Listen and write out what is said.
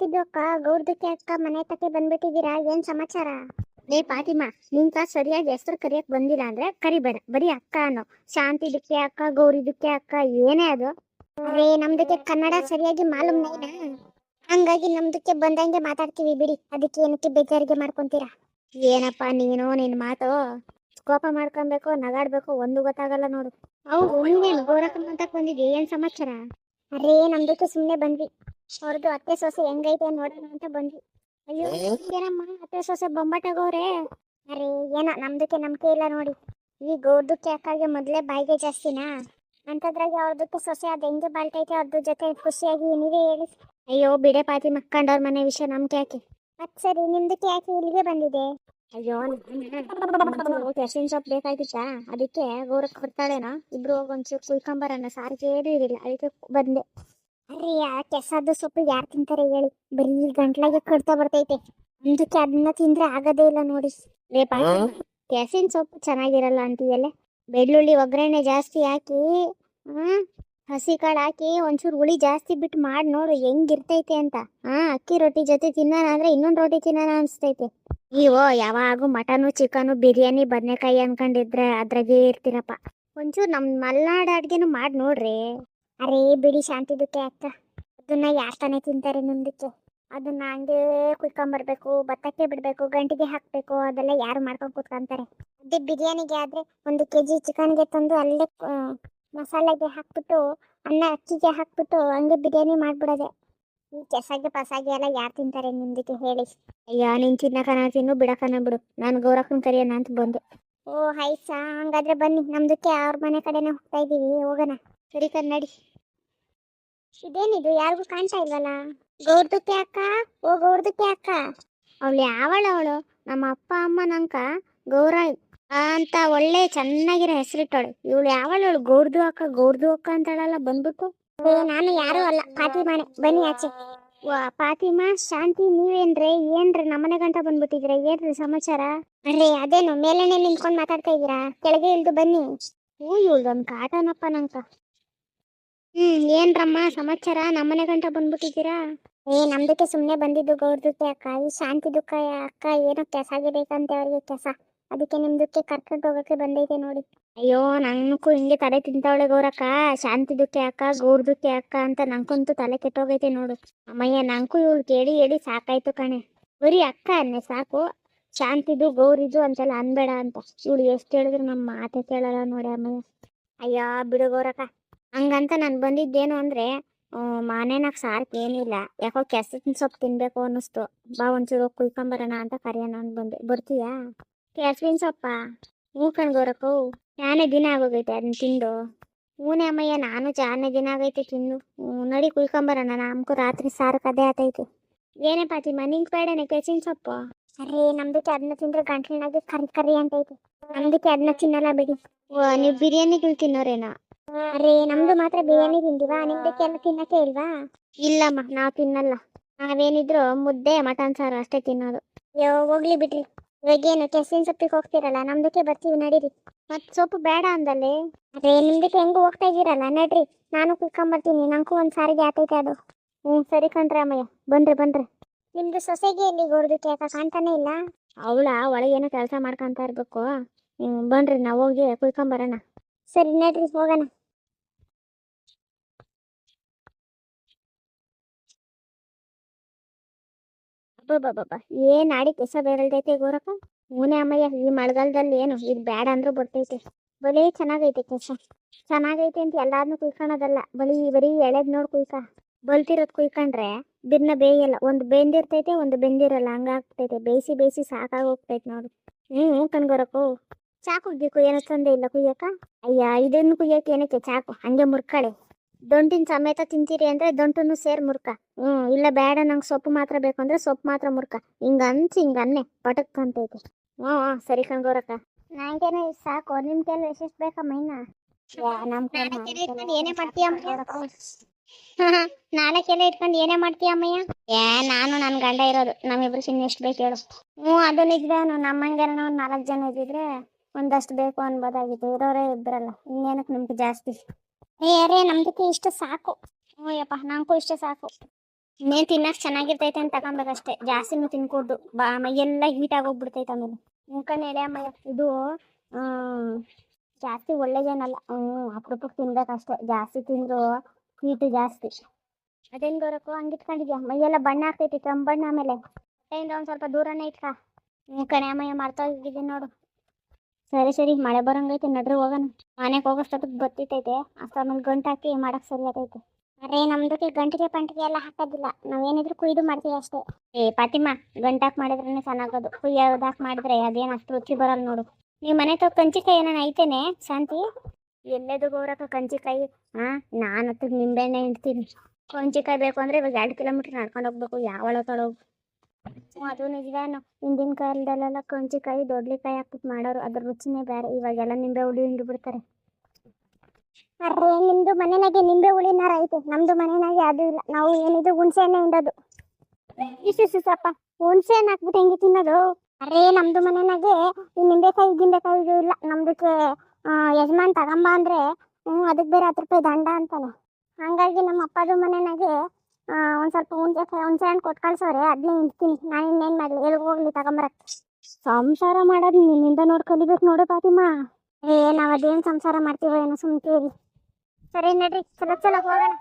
ಶಾಂತಿದ್ದು ಅಕ್ಕ ಗೌರ್ದಕ್ಕೆ ಅಕ್ಕ ಮನೆ ತಕ್ಕೆ ಬಂದ್ಬಿಟ್ಟಿದ್ದೀರಾ? ಏನ್ ಸಮಾಚಾರ? ಲೇ ಪಾತಿಮಾ ನಿಂತ ಸರಿಯಾಗಿ ಹೆಸರು ಕರಿಯಕ್ ಬಂದಿಲ್ಲ ಅಂದ್ರೆ ಕರಿಬೇಡ. ಬರೀ ಅಕ್ಕ ಅನ್ನೋ. ಶಾಂತಿದಕ್ಕೆ ಅಕ್ಕ ಗೌರಿದಕ್ಕೆ ಅಕ್ಕ ಏನೇ ಅದು. ಅರೇ ನಮ್ದಕ್ಕೆ ಕನ್ನಡ ಸರಿಯಾಗಿ ಮಾಲೂಮ್ ನೈನಾ ಹಂಗಾಗಿ ನಮ್ದಕ್ಕೆ ಬಂದಂಗೆ ಮಾತಾಡ್ತೀವಿ ಬಿಡಿ. ಅದಕ್ಕೆ ಏನಕ್ಕೆ ಬೇಜಾರಿಗೆ ಮಾಡ್ಕೊಂತೀರಾ? ಏನಪ್ಪ ನೀನು ನಿನ್ ಮಾತು? ಕೋಪ ಮಾಡ್ಕೊಬೇಕು ನಗಾಡ್ಬೇಕು ಒಂದು ಗೊತ್ತಾಗಲ್ಲ ನೋಡು. ನೀನೇನು ಗೋರಕ್ಕನ ಅಂತ ಬಂದಿದ್ದೆ ಏನ್ ಸಮಾಚಾರ? ಅರೇ ನಮ್ದಕ್ಕೆ ಸುಮ್ಮನೆ ಬಂದ್ವಿ. ಅವ್ರದ್ದು ಅತ್ತೆ ಸೊಸೆ ಹೆಂಗೈತೆ ನೋಡೋಣ ಅಂತ ಬಂದ್ವಿ. ಅಯ್ಯೋ ಏನಮ್ಮ ಅತ್ತೆ ಸೊಸೆ ಬೊಂಬಾಟಾಗವ್ರೆ ಅರೆ ಏನ ನಮ್ದಕ್ಕೆ ನಂಬಿಕೆ ಇಲ್ಲ ನೋಡಿ. ಈ ಗೌರ್ದಕ್ಕೆ ಅಕ್ಕಾಗೆ ಮೊದಲೇ ಬಾಯಿಗೆ ಜಾಸ್ತಿನಾ? ಅಂತದ್ರಾಗೆ ಅವ್ರದಕ್ಕೆ ಸೊಸೆ ಅದು ಹೆಂಗೆ ಬಾಳ್ತೈತೆ ಅದ್ರ ಜೊತೆ ಖುಷಿಯಾಗಿ ನೀವೇ ಹೇಳಿ. ಅಯ್ಯೋ ಬಿಡೆ ಪಾತಿ ಮಕ್ಕಂಡವ್ರ ಮನೆ ವಿಷಯ ನಮ್ಗೆ ಯಾಕೆ? ಅದ್ ಸರಿ ನಿಮ್ದಕ್ಕೆ ಯಾಕೆ ಇಲ್ಲಿಗೆ ಬಂದಿದೆ ಅಯ್ಯೋ ಕೆಸಿನ ಸೊಪ್ಪು ಬೇಕಾಗಿತ್ತಾ ಅದಕ್ಕೆ ಗೌರಕ್ ಬರ್ತಾಳೇನೋ. ಇಬ್ರು ಹೋಗಿ ಒಂಚೂರು ಕುಯ್ಕೊಂಬರೋಣ. ಸಾರಿಗೆ ಕೇಳಿ ಇರಲಿಲ್ಲ. ಅದಕ್ಕೆ ಬಂದೆ. ಅರೆ ಆ ಕೆಸದ ಸೊಪ್ಪು ಯಾರು ತಿಂತಾರೆ ಹೇಳಿ. ಬರೀ ಗಂಟ್ಲಾಗೆ ಕಡ್ತಾ ಬರ್ತೈತೆ. ಮುಂದಕ್ಕೆ ಅದನ್ನ ತಿಂದ್ರೆ ಆಗದೇ ಇಲ್ಲ ನೋಡಿ. ಲೇಪ ಕೆಸಿನ್ ಕೆಸಿನ ಸೊಪ್ಪು ಚೆನ್ನಾಗಿರಲ್ಲ ಅಂತೀಯಲ್ಲ? ಬೆಳ್ಳುಳ್ಳಿ ಒಗ್ಗರಣೆ ಜಾಸ್ತಿ ಹಾಕಿ ಹ್ಮ್? ಹಸಿ ಕಾಳು ಹಾಕಿ ಒಂಚೂರು ಹುಳಿ ಜಾಸ್ತಿ ಬಿಟ್ಟು ಮಾಡಿ ನೋಡು ಹೆಂಗಿರ್ತೈತೆ ಅಂತ. ಆ ಅಕ್ಕಿ ರೊಟ್ಟಿ ಜೊತೆ ತಿನ್ನೋಣ ಅಂದ್ರೆ ಇನ್ನೊಂದು ರೊಟ್ಟಿ ತಿನ್ನೋಣ ಅನಿಸ್ತೈತೆ. ನೀವು ಯಾವಾಗೂ ಮಟನು, ಚಿಕನು, ಬಿರಿಯಾನಿ, ಬದನೆಕಾಯಿ ಅನ್ಕೊಂಡಿದ್ರೆ ಅದ್ರಾಗೆ ಇರ್ತೀರಪ್ಪ. ಒಂಚೂರು ನಮ್ಮ ಮಲೆನಾಡು ಅಡ್ಗೆನು ಮಾಡಿ ನೋಡ್ರಿ. ಅರೇ, ಬಿಡಿ ಶಾಂತಿದಕ್ಕೆ ಅಕ್ಕ. ಅದನ್ನ ಯಾರು ತಾನೇ ತಿಂತಾರೆ ನಿಮ್ದಕ್ಕೆ? ಅದನ್ನ ಹಂಗೆ ಕುಯ್ಕೊಂಬರ್ಬೇಕು, ಭತ್ತಕ್ಕೆ ಬಿಡಬೇಕು, ಗಂಟಿಗೆ ಹಾಕಬೇಕು, ಅದೆಲ್ಲ ಯಾರು ಮಾಡ್ಕೊಂಡು ಕೂತ್ಕೊಂತಾರೆ? ಅದೇ ಬಿರಿಯಾನಿಗೆ ಆದ್ರೆ ಒಂದು ಕೆ ಜಿ ಚಿಕನ್ಗೆ ತಂದು ಅಲ್ಲೇ ಮಸಾಲೆಗೆ ಹಾಕ್ಬಿಟ್ಟು ಅನ್ನ ಅಕ್ಕಿಗೆ ಹಾಕ್ಬಿಟ್ಟು ಹಂಗೆ ಬಿರಿಯಾನಿ ಮಾಡ್ಬಿಡೋದೆ. ಈ ಕೆಸಾಗೆ ಪಸಾಗೆ ಎಲ್ಲ ಯಾರು ತಿಂತಾರೆ ನಿಮ್ದಕ್ಕೆ ಹೇಳಿ. ಅಯ್ಯ ನೀನ್ ತಿನ್ನಕನ ತಿನ್ನು ಬಿಡಕನ ಬಿಡು. ನಾನು ಗೌರಕ್ಕನ ಕರಿಯೋಣ ಅಂತ ಬಂದೆ. ಓ ಹೈಸಾ ಹಂಗಾದ್ರೆ ಬನ್ನಿ. ನಮ್ದಕ್ಕೆ ಅವ್ರ ಮನೆ ಕಡೆನೇ ಹೋಗ್ತಾ ಇದ್ದೀವಿ. ಹೋಗೋಣ. ಸರಿ ಕನ್ನಡಿ ಇದೇನಿದು? ಯಾರಿಗೂ ಕಾಣ್ತಾ ಇಲ್ವಲ್ಲ? ಗೌರ್ದಕ್ಕೆ ಅಕ್ಕ? ಓ ಗೌರ್ದಕ್ಕೆ ಅಕ್ಕ. ಅವಳು ಯಾವಳ ಅವಳು? ನಮ್ಮ ಅಪ್ಪ ಅಮ್ಮ ನಂಕ ಗೌರ ಅಂತ ಒಳ್ಳೆ ಚೆನ್ನಾಗಿರೋ ಹೆಸರಿಟ್ಟವಳು ಇವಳು ಯಾವಳು? ಅವಳು ಗೌರ್ದು ಅಕ್ಕ ಗೌರ್ದು ಅಕ್ಕ ಅಂತಾಳಲ್ಲ ಬಂದ್ಬಿಟ್ಟು. ನಾನು ಯಾರು ಅಲ್ಲ. ಫಾತಿಮಾನೆ. ಬನ್ನಿ ಆಚೆ. ವಾ, ಫಾತಿಮಾ, ಶಾಂತಿ, ನೀವೇನ್ರಿ? ಏನ್ರಿ? ನಮ್ಮನೆ ಗಂಟ ಬಂದ್ಬಿಟ್ಟಿದ್ರ ಏನ್ರಿ ಸಮಾಚಾರ? ಅರೇ, ಅದೇನು? ಮೇಲೆನೆ ನಿಂತ್ಕೊಂಡ್ ಮಾತಾಡ್ತಾ ಇದೀರಾ ಕೆಳಗೆ ಇಲ್ದು ಬನ್ನಿ. ಓ ಇವಳ್ದೊಂದು ಕಾಟನಪ್ಪ ನಂಕ ಹ್ಮ್, ಏನ್ರಮ್ಮ ಸಮಾಚಾರ? ನಮ್ಮನೆ ಗಂಟ ಬಂದ್ಬಿಟ್ಟಿದ್ದೀರಾ? ಏ, ನಮ್ದಕ್ಕೆ ಸುಮ್ನೆ ಬಂದಿದ್ದು ಗೌರ್ದಕ್ಕೆ ಅಕ್ಕ. ಈ ಶಾಂತಿ ದುಃಖ, ಅಕ್ಕ, ಏನೋ ಕೆಸ ಆಗಿರ್ಬೇಕಂತೆ ಅವ್ರಿಗೆ ಕೆಸ. ಅದಕ್ಕೆ ನಿಮ್ದಕ್ಕೆ ಕರ್ಕೊಂಡು ಹೋಗಕ್ಕೆ ಬಂದೈತೆ ನೋಡಿ. ಅಯ್ಯೋ ನಂಗು ಹಿಂಗೆ ತಲೆ ತಿಂತಾವಳೆ ಗೌರಕ್ಕ. ಶಾಂತಿ ದುಃಖೆ ಅಕ್ಕ ಗೌರ್ದಕ್ಕೆ ಅಕ್ಕ ಅಂತ ನಂಗಂತೂ ತಲೆ ಕೆಟ್ಟೋಗೈತೆ ನೋಡು. ಅಮ್ಮಯ್ಯ ನಂಕು ಇವಳು ಕೇಳಿ ಹೇಳಿ ಸಾಕಾಯ್ತು ಕಣೆ. ಬರೀ ಅಕ್ಕ ಅನ್ನೆ ಸಾಕು. ಶಾಂತಿದು, ಗೌರಿದು ಅಂತೆಲ್ಲ ಅನ್ಬೇಡ ಅಂತ. ಇವಳು ಎಷ್ಟು ಹೇಳಿದ್ರು ನಮ್ಮ ಮಾತೆ ಕೇಳಲ್ಲ ನೋಡಿ ಅಮ್ಮಯ್ಯ. ಅಯ್ಯೋ, ಬಿಡು ಗೌರಕ್ಕ. ಹಂಗಂತ ನಾನು ಬಂದಿದ್ದೇನು ಅಂದ್ರೆ ಮಾನೇನಾಗ ಸಾರ್ಕ್ ಏನಿಲ್ಲ. ಯಾಕೋ ಕೆಸಿನ ಸೊಪ್ಪು ತಿನ್ಬೇಕು ಅನ್ನಿಸ್ತು. ಬಾ ಒಂಚೂರು ಕುಯ್ಕೊಂಬರೋಣ ಅಂತ ಕರೆಯೋಣ ಬಂದೆ ಬರ್ತೀಯಾ? ಕೆಸವಿನ ಸೊಪ್ಪ ಹ್ಞೂ ಕಣ್ಗೋರಕ್ಕೋ ಯಾನೇ ದಿನ ಆಗೋಗೈತೆ ಅದನ್ನ ತಿಂದು ಹೂನೇ ಅಮ್ಮಯ್ಯ ನಾನು ಜಾನೇ ದಿನ ಆಗೈತೆ ತಿಂದು ಹ್ಞೂ ನಡಿ ಕುಯ್ಕೊಂಬರೋಣ ನಮ್ಗೂ ರಾತ್ರಿ ಸಾರು ಕದೆ ಆತೈತೆ ಏನೇ ಪಾತಿಮ್ಮ ನಿಂಗೆ ಬೇಡನೆ ಕೆಸಿನ ಸೊಪ್ಪು ಅರೇ ನಮ್ದಕ್ಕೆ ಅದನ್ನ ತಿಂದ್ರೆ ಗಂಟ್ಲಿನಾಗೆ ಕರಿ ಕರಿ ಅಂತೈತೆ ನಮ್ದಕ್ಕೆ ಅದನ್ನ ತಿನ್ನಲ್ಲ ಬಿಡಿ ಓ ನೀವು ಬಿರಿಯಾನಿಗಳು ತಿನ್ನೋರೇನೋ ಅರೇ ನಮ್ದು ಮಾತ್ರ ಬಿರಿಯಾನಿ ತಿಂದಿವಾ ನಿಮ್ದಕ್ಕೆ ಎಲ್ಲ ತಿನ್ನಕ್ಕೆ ಇಲ್ವಾ ಇಲ್ಲಮ್ಮ ನಾವು ತಿನ್ನಲ್ಲ ನಾವೇನಿದ್ರು ಮುದ್ದೆ ಮಟನ್ ಸಾರು ಅಷ್ಟೇ ತಿನ್ನೋದು ಅಯ್ಯೋ ಹೋಗ್ಲಿ ಬಿಡ್ರಿ ಇವಾಗೇನು ಕೆಸಿನ ಸೊಪ್ಪಿಗೆ ಹೋಗ್ತಿರಲ್ಲ? ನಮ್ದಕ್ಕೆ ಬರ್ತೀವಿ ನಡೀರಿ. ಮತ್ ಸೊಪ್ಪು ಬೇಡ ಅಂದಲ್ಲಿ ಅದೇ ನಿಮ್ದಕ್ಕೆ ಹೆಂಗು ಹೋಗ್ತಾ ಇದೀರಲ್ಲ ನಡ್ರಿ. ನಾನು ಕುಯ್ಕೊಂಬರ್ತೀನಿ ನಂಗೂ ಒಂದ್ ಸಾರಿಗೆ ಆತೈತೆ ಅದು. ಹ್ಞೂ ಸರಿ ಕಣ್ರಿ ಅಮ್ಮಯ್ಯ ಬನ್ರಿ ಬನ್ರಿ ನಿಮ್ದು ಸೊಸೆಗೆ ಎಲ್ಲಿ ಗೋರ್ದಕ್ಕೆ ಯಾಕ ಕಾಣ್ತಾನೆ ಇಲ್ಲ? ಅವಳ ಏನೋ ಕೆಲಸ ಮಾಡ್ಕೊಂತ ಇರ್ಬೇಕು. ಹ್ಞೂ ಬನ್ರಿ ನಾವು ಹೋಗಿ ಕುಯ್ಕೊಂಬರೋಣ ಸರಿ ನಡ್ರಿ ಹೋಗೋಣ. ಅಬ್ಬಬ್ಬಬ್ಬ ಏನ್ ಆಡಿ ಕೆಸ ಬೇರಲ್ದೈತೆ ಗೋರಕ ಮೂನೆ ಅಮ್ಮಯ್ಯ, ಈ ಮಳೆಗಾಲದಲ್ಲಿ ಏನು, ಇದು ಬೇಡ ಅಂದ್ರೂ ಬರ್ತೈತೆ ಬಲೇ ಚೆನ್ನಾಗೈತೆ ಕೆಸ ಚೆನ್ನಾಗೈತೆ ಅಂತ ಎಲ್ಲಾದ್ನು ಕುಯ್ಕೊಳೋದಲ್ಲ ಬಲಿ ಬರೀ ಎಳೆದ್ ನೋಡ್ ಕುಯ್ಕ. ಬಲ್ತಿರೋದ್ ಕುಯ್ಕೊಂಡ್ರೆ ಬಿರ್ನ ಬೇಯಲ್ಲ. ಒಂದು ಬೆಂದಿರ್ತೈತೆ, ಒಂದು ಬೆಂದಿರಲ್ಲ. ಹಂಗಾಗ್ತೈತೆ. ಬೇಯಿಸಿ ಬೇಯಿಸಿ ಸಾಕಾಗಿ ಹೋಗ್ತೈತೆ ನೋಡು ಹ್ಞೂ ಕಣ್ಗೋರಕ್ಕೋ ಚಾಕು ಬೇಕು ಏನೋ ಚಂದ ಇಲ್ಲ ಕುಯ್ಯಕ್ಕ? ಅಯ್ಯ, ಇದನ್ನು ಕುಯ್ಯಕ್ಕೆ ಏನಕ್ಕೆ ಚಾಕು? ಹಂಗೆ ಮುರ್ಕಳೆ. ದೊಂಟಿನ ಸಮೇತ ತಿಂತೀರಿ ಅಂದ್ರೆ ದೊಂಟನ್ನು ಸೇರ್ ಮುರ್ಕ ಹ್ಞೂ ಇಲ್ಲ ಬೇಡ ನಂಗೆ ಸೊಪ್ಪು ಮಾತ್ರ ಬೇಕು ಅಂದ್ರೆ ಸೊಪ್ಪು ಮಾತ್ರ ಮುರ್ಕ ಹಿಂಗ ಅನ್ಸಿ ಹಿಂಗ ಅನ್ನೆ ಪಟಕ್ ಅಂತೈತೆ ಹ್ಞೂ ಹ್ಞೂ ಸರಿ ಕಣ್ಗೋರಕ್ಕ ನಂಗೇನೋ ಇಷ್ಟ್ ಸಾಕು ನಿಮ್ ಕೈಲಿ ಎಷ್ಟ ಬೇಕಮ್ಮ ಇನ್ನ ಏನೇ ಮಾಡ್ತೀಯ ನಾಳೆ ಕೆಲ ಇಟ್ಕೊಂಡು ಏನೇ ಮಾಡ್ತೀಯ ಅಮ್ಮಯ್ಯ? ಏ ನಾನು ನನ್ನ ಗಂಡ ಇರೋದು ನಮ್ಮಿಬ್ರು ಸಿನ್ ಎಷ್ಟು ಬೇಕು ಹೇಳು. ಹ್ಞೂ ಅದು ನಿಜವೇನು ನಮ್ಮಂಗೆಲ್ಲ ಒಂದು ನಾಲ್ಕು ಜನ ಇದ್ದಿದ್ರೆ ಒಂದಷ್ಟು ಬೇಕು ಅನ್ಬೋದಾಗಿತ್ತು ಇರೋರೇ ಇಬ್ರಲ್ಲ ಇನ್ನೇನಕ್ಕೆ ನಿಮ್ಗೆ ಜಾಸ್ತಿ? ಏ, ಅರೇ ನಮ್ದಕ್ಕೆ ಇಷ್ಟು ಸಾಕು. ಹ್ಞೂ ಯಪ್ಪ ನಂಗೂ ಇಷ್ಟೇ ಸಾಕು. ಇನ್ನೇನು ತಿನ್ನಕ್ ಚೆನ್ನಾಗಿರ್ತೈತೆ ಅಂತ ತಗೊಬೇಕಷ್ಟೇ ಜಾಸ್ತಿನೂ ತಿನ್ಕೊಡ್ದು. ಬಾ ಮೈಯೆಲ್ಲ ಹೀಟ್ ಆಗೋಗ್ಬಿಡ್ತೈತೆ ಆಮೇಲೆ. ಮುಖ ನೆಲೆ ಅಮ್ಮಯ್ಯ ಇದು ಜಾಸ್ತಿ ಒಳ್ಳೇದೇನಲ್ಲ. ಹ್ಞೂ, ಅಪರೂಪಕ್ಕೆ ತಿನ್ಬೇಕಷ್ಟೇ ಜಾಸ್ತಿ ತಿಂದ್ರು ಹೀಟು ಜಾಸ್ತಿ. ಅದೇನು ಗೌರಕ್ಕೂ ಹಂಗಿಟ್ಕೊಂಡಿದ್ಯಾ ಮೈಯೆಲ್ಲ ಬಣ್ಣ ಆಗ್ತೈತಿ ಕೆಂಬಣ್ಣ ಆಮೇಲೆ. ಒಂದು ಸ್ವಲ್ಪ ದೂರನೇ ಇಟ್ಕ. ಅಮ್ಮ ಅಮ್ಮಯ್ಯ ಮಾಡ್ತಾ ಹೋಗಿದ್ದೀನಿ ನೋಡು. ಸರಿ ಸರಿ, ಮಳೆ ಬರಂಗೈತೆ, ನಡ್ರಿ ಹೋಗೋಣ. ಮನೆಗೆ ಹೋಗೋಷ್ಟೊತ್ತಿಗೆ ಬತ್ತಿತೈತೆ ಅಷ್ಟೊಂದು ಗಂಟು ಹಾಕಿ ಮಾಡಕ್ ಸರಿ ಆಗೈತೆ. ಅರೆ, ನಮ್ದಕ್ಕೆ ಗಂಟಿಗೆ ಪಂಟಿಗೆ ಎಲ್ಲ ಹಾಕೋದಿಲ್ಲ. ನಾವೇನಿದ್ರು ಕುಯ್ದು ಮಾಡ್ತೀವಿ ಅಷ್ಟೇ. ಏ, ಪಾತಿಮ್ಮ ಗಂಟಾಕ್ ಮಾಡಿದ್ರೇನೆ ಚೆನ್ನಾಗೋದು ಕುಯ್ಯೋದಾಕ್ ಮಾಡಿದ್ರೆ ಅದೇನು ಅಷ್ಟು ರುಚಿ ಬರಲ್ಲ ನೋಡು. ನೀವು ಮನೆ ತಗ ಕಂಚಿಕಾಯಿ ಏನಾನ ಐತೇನೆ, ಶಾಂತಿ? ಎಲ್ಲೆದು ಗೌರಕ್ಕ ಕಂಚಿಕಾಯಿ? ಹಾ, ನಾನು ನಿಂಬೆಹಣ್ಣೆ ಇಡ್ತೀನಿ. ಕಂಚಿಕಾಯಿ ಬೇಕು ಅಂದ್ರೆ ಇವಾಗ ಎರಡು ಕಿಲೋಮೀಟರ್ ನಡ್ಕೊಂಡು ಹೋಗ್ಬೇಕು, ಯಾವಳ ತೊಳಗು ಅದು ನಿಜವೇನು ಹಿಂದಿನ ಕಾಲದಲ್ಲೆಲ್ಲ ಕಂಚಿಕಾಯಿ, ದೊಡ್ಲಿಕಾಯಿ ಹಾಕ್ಬಿಟ್ಟು ಮಾಡೋರು, ಅದ್ರ ರುಚಿನೇ ಬೇರೆ. ಇವಾಗೆಲ್ಲ ನಿಂಬೆ ಹುಳಿ ಹಿಂಡು ಬಿಡ್ತಾರೆ. ಅರ್ರೆ ನಿಮ್ದು ಮನೆನಾಗೆ ನಿಂಬೆ ಹುಳಿ ನಾರ ಐತೆ ನಮ್ದು ಮನೆನಾಗೆ ಅದು ಇಲ್ಲ. ನಾವು ಏನಿದು ಹುಣಸೆ ಹಣ್ಣೆ ಹಿಂಡೋದು ಇಷ್ಟು ಸಪ್ಪ ಹುಣಸೆ ಹಣ್ಣು ಹಾಕ್ಬಿಟ್ಟು ಹೆಂಗೆ ತಿನ್ನೋದು? ಅರೇ, ನಮ್ದು ಮನೆನಾಗೆ ಈ ನಿಂಬೆಕಾಯಿ, ಗಿಂಬೆಕಾಯಿ ಇದು ಇಲ್ಲ. ನಮ್ದಕ್ಕೆ ಯಜಮಾನ್ ತಗೊಂಬ ಅಂದ್ರೆ ಹ್ಞೂ ಅದಕ್ಕೆ ಬೇರೆ ಹತ್ತು ರೂಪಾಯಿ ದಂಡ ಅಂತಾನೆ. ಹಂಗಾಗಿ ನಮ್ಮ ಅಪ್ಪದು ಮನೆನಾಗೆ ಒಂದ್ ಸ್ವಲ್ಪ ಹುಣಸೆ ಹುಣಸೆ ಹಣ್ಣು ಕೊಟ್ಟು ಕಳ್ಸೋರೆ ಅದನ್ನೇ ಇಂತೀನಿ ನಾನು ಇನ್ನೇನು ಮಾಡಲಿ? ಎಲ್ಲಿ ಹೋಗ್ಲಿ ತಗೊಂಬರಕ್ಕೆ ಸಂಸಾರ ಮಾಡೋದು ನಿನ್ನಿಂದ ನೋಡಿ ಕಲಿಬೇಕು ನೋಡು ಫಾತಿಮಾ ಏ ನಾವು ಅದೇನು ಸಂಸಾರ ಮಾಡ್ತೀವೋ ಏನೋ ಸುಮ್ಕೇರಿ. ಸರಿ ನಡ್ರಿ. ಚಲೋ ಚಲೋ ಹೋಗೋಣ.